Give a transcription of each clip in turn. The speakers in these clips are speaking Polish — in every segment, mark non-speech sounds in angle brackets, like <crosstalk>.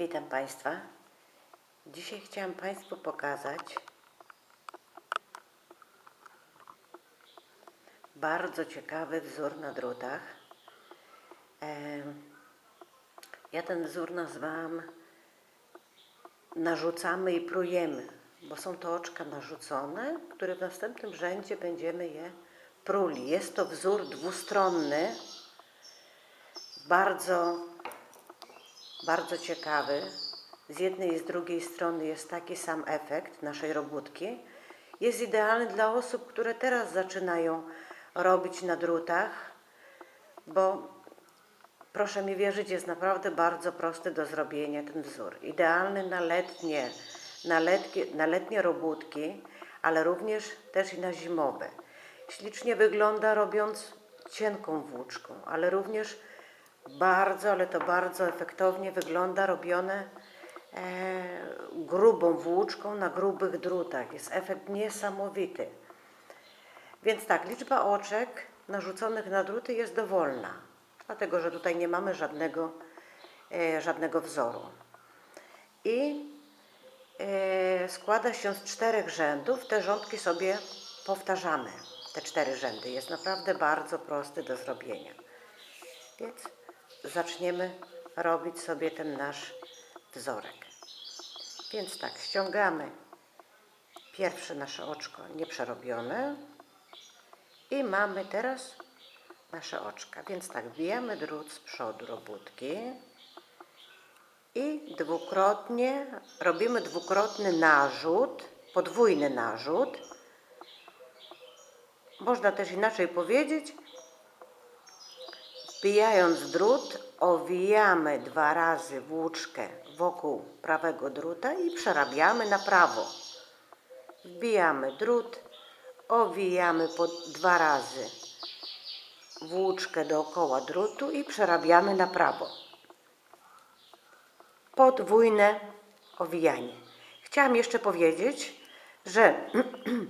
Witam Państwa. Dzisiaj chciałam Państwu pokazać bardzo ciekawy wzór na drutach. Ja ten wzór nazwałam narzucamy i prujemy, bo są to oczka narzucone, które w następnym rzędzie będziemy je pruli. Jest to wzór dwustronny, bardzo bardzo ciekawy. Z jednej i z drugiej strony jest taki sam efekt naszej robótki. Jest idealny dla osób, które teraz zaczynają robić na drutach, bo proszę mi wierzyć, jest naprawdę bardzo prosty do zrobienia ten wzór. Idealny na letnie, na letnie, na letnie robótki, ale również też i na zimowe. Ślicznie wygląda robiąc cienką włóczką, ale również bardzo, ale to bardzo efektownie wygląda robione e, grubą włóczką na grubych drutach. Jest efekt niesamowity. Więc tak, liczba oczek narzuconych na druty jest dowolna, dlatego że tutaj nie mamy żadnego, e, żadnego wzoru. I e, składa się z czterech rzędów. Te rządki sobie powtarzamy. Te cztery rzędy. Jest naprawdę bardzo prosty do zrobienia. Więc zaczniemy robić sobie ten nasz wzorek. Więc tak, ściągamy pierwsze nasze oczko nieprzerobione i mamy teraz nasze oczka. Więc tak, wbijamy drut z przodu robótki i dwukrotnie robimy dwukrotny narzut, podwójny narzut. Można też inaczej powiedzieć, Wbijając drut, owijamy dwa razy włóczkę wokół prawego druta i przerabiamy na prawo. Wbijamy drut, owijamy po dwa razy włóczkę dookoła drutu i przerabiamy na prawo. Podwójne owijanie. Chciałam jeszcze powiedzieć, że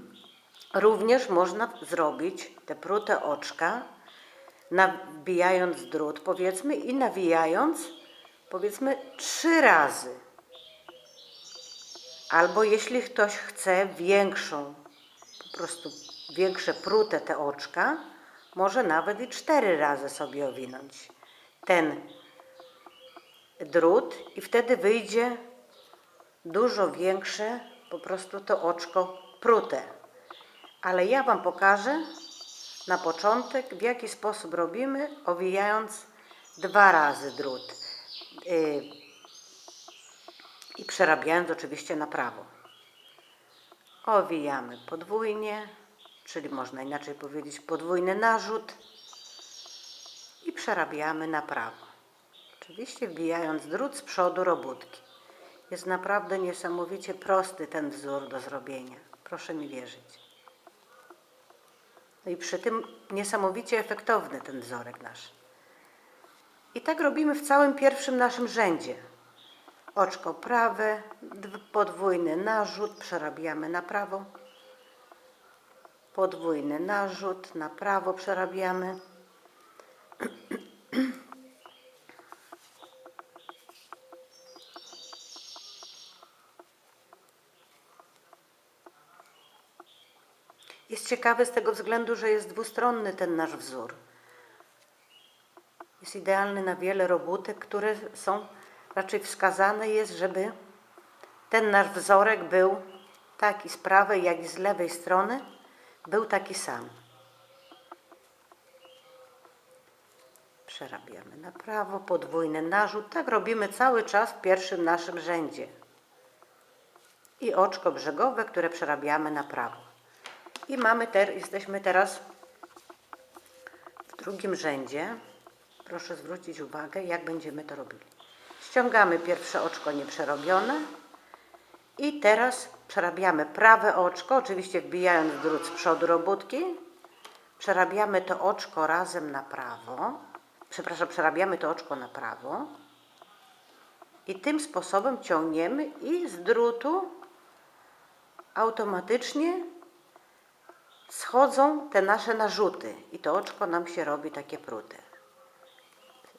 <clears throat> również można zrobić te prute oczka nabijając drut, powiedzmy, i nawijając, powiedzmy, trzy razy. Albo jeśli ktoś chce większą, po prostu większe prute te oczka, może nawet i cztery razy sobie owinąć ten drut i wtedy wyjdzie dużo większe po prostu to oczko prute. Ale ja Wam pokażę, na początek, w jaki sposób robimy, owijając dwa razy drut yy, i przerabiając oczywiście na prawo. Owijamy podwójnie, czyli można inaczej powiedzieć podwójny narzut i przerabiamy na prawo. Oczywiście wbijając drut z przodu robótki. Jest naprawdę niesamowicie prosty ten wzór do zrobienia. Proszę mi wierzyć. No i przy tym niesamowicie efektowny ten wzorek nasz. I tak robimy w całym pierwszym naszym rzędzie. Oczko prawe, podwójny narzut, przerabiamy na prawo. Podwójny narzut, na prawo przerabiamy. <clears throat> Jest ciekawy z tego względu, że jest dwustronny ten nasz wzór. Jest idealny na wiele robótek, które są raczej wskazane jest, żeby ten nasz wzorek był taki z prawej, jak i z lewej strony, był taki sam. Przerabiamy na prawo, podwójny narzut. Tak robimy cały czas w pierwszym naszym rzędzie. I oczko brzegowe, które przerabiamy na prawo. I mamy ter, jesteśmy teraz w drugim rzędzie. Proszę zwrócić uwagę, jak będziemy to robili. Ściągamy pierwsze oczko nieprzerobione i teraz przerabiamy prawe oczko, oczywiście wbijając drut z przodu robótki. Przerabiamy to oczko razem na prawo. Przepraszam, przerabiamy to oczko na prawo. I tym sposobem ciągniemy i z drutu automatycznie schodzą te nasze narzuty i to oczko nam się robi takie prute.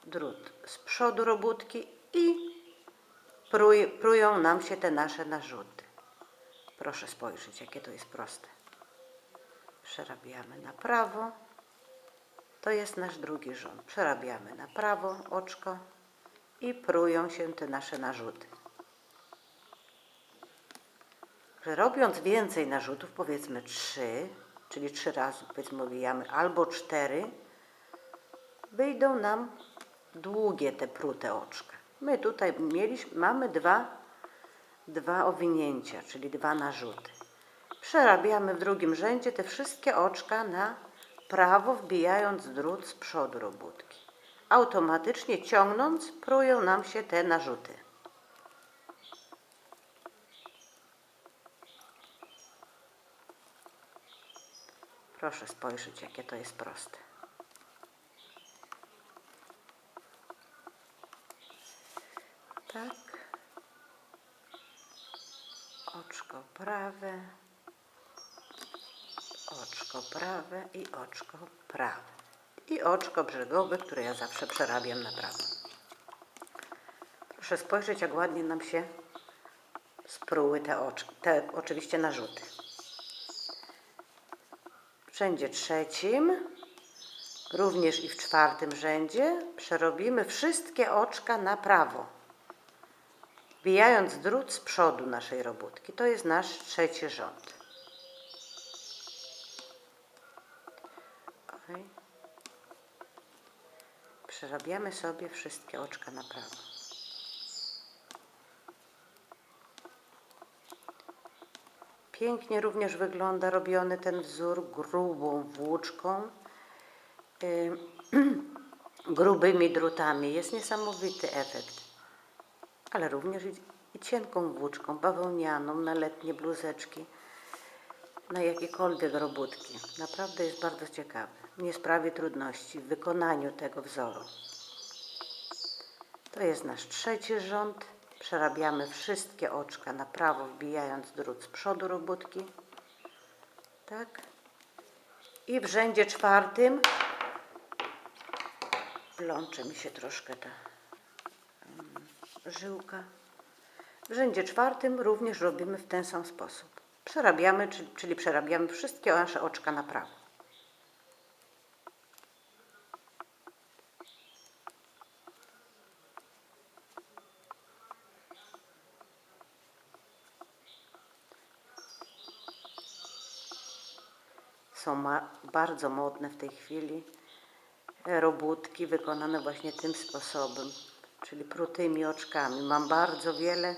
Drut z przodu robótki i pruj, prują nam się te nasze narzuty. Proszę spojrzeć, jakie to jest proste. Przerabiamy na prawo. To jest nasz drugi rząd. Przerabiamy na prawo oczko i prują się te nasze narzuty. Robiąc więcej narzutów, powiedzmy trzy, czyli trzy razy powiedzmy obijamy, albo cztery, wyjdą nam długie te prute oczka. My tutaj mieliśmy, mamy dwa, dwa owinięcia, czyli dwa narzuty. Przerabiamy w drugim rzędzie te wszystkie oczka na prawo, wbijając drut z przodu robótki. Automatycznie ciągnąc, prują nam się te narzuty. Proszę spojrzeć, jakie to jest proste. Tak. Oczko prawe, oczko prawe i oczko prawe. I oczko brzegowe, które ja zawsze przerabiam na prawo. Proszę spojrzeć, jak ładnie nam się spruły te oczki, te oczywiście narzuty. Rzędzie trzecim, również i w czwartym rzędzie, przerobimy wszystkie oczka na prawo, wbijając drut z przodu naszej robótki. To jest nasz trzeci rząd. Przerabiamy sobie wszystkie oczka na prawo. Pięknie również wygląda robiony ten wzór grubą włóczką, <clears throat> grubymi drutami. Jest niesamowity efekt, ale również i, i cienką włóczką, bawełnianą na letnie bluzeczki, na jakiekolwiek robótki. Naprawdę jest bardzo ciekawy. Nie sprawi trudności w wykonaniu tego wzoru. To jest nasz trzeci rząd. Przerabiamy wszystkie oczka na prawo, wbijając drut z przodu robótki. Tak. I w rzędzie czwartym plącze mi się troszkę ta mm, żyłka. W rzędzie czwartym również robimy w ten sam sposób. Przerabiamy, czyli, czyli przerabiamy wszystkie nasze oczka na prawo. Są bardzo modne w tej chwili e, robótki wykonane właśnie tym sposobem, czyli prutymi oczkami. Mam bardzo wiele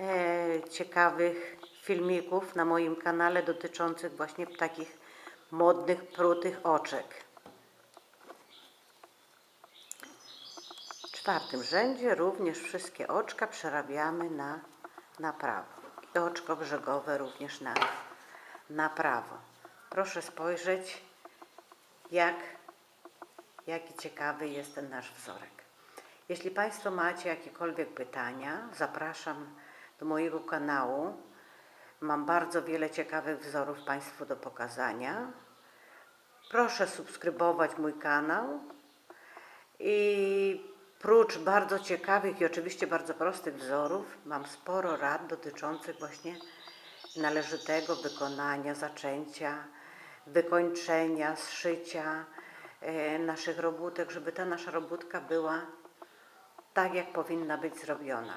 e, ciekawych filmików na moim kanale dotyczących właśnie takich modnych, prutych oczek. W czwartym rzędzie również wszystkie oczka przerabiamy na, na prawo. I oczko brzegowe również na, na prawo. Proszę spojrzeć, jak, jaki ciekawy jest ten nasz wzorek. Jeśli Państwo macie jakiekolwiek pytania, zapraszam do mojego kanału. Mam bardzo wiele ciekawych wzorów Państwu do pokazania. Proszę subskrybować mój kanał i prócz bardzo ciekawych i oczywiście bardzo prostych wzorów, mam sporo rad dotyczących właśnie należytego wykonania, zaczęcia, wykończenia, zszycia e, naszych robótek, żeby ta nasza robótka była tak, jak powinna być zrobiona.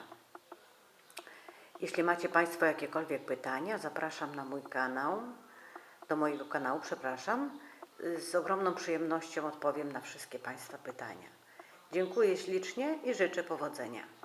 Jeśli macie Państwo jakiekolwiek pytania, zapraszam na mój kanał, do mojego kanału, przepraszam. Z ogromną przyjemnością odpowiem na wszystkie Państwa pytania. Dziękuję ślicznie i życzę powodzenia.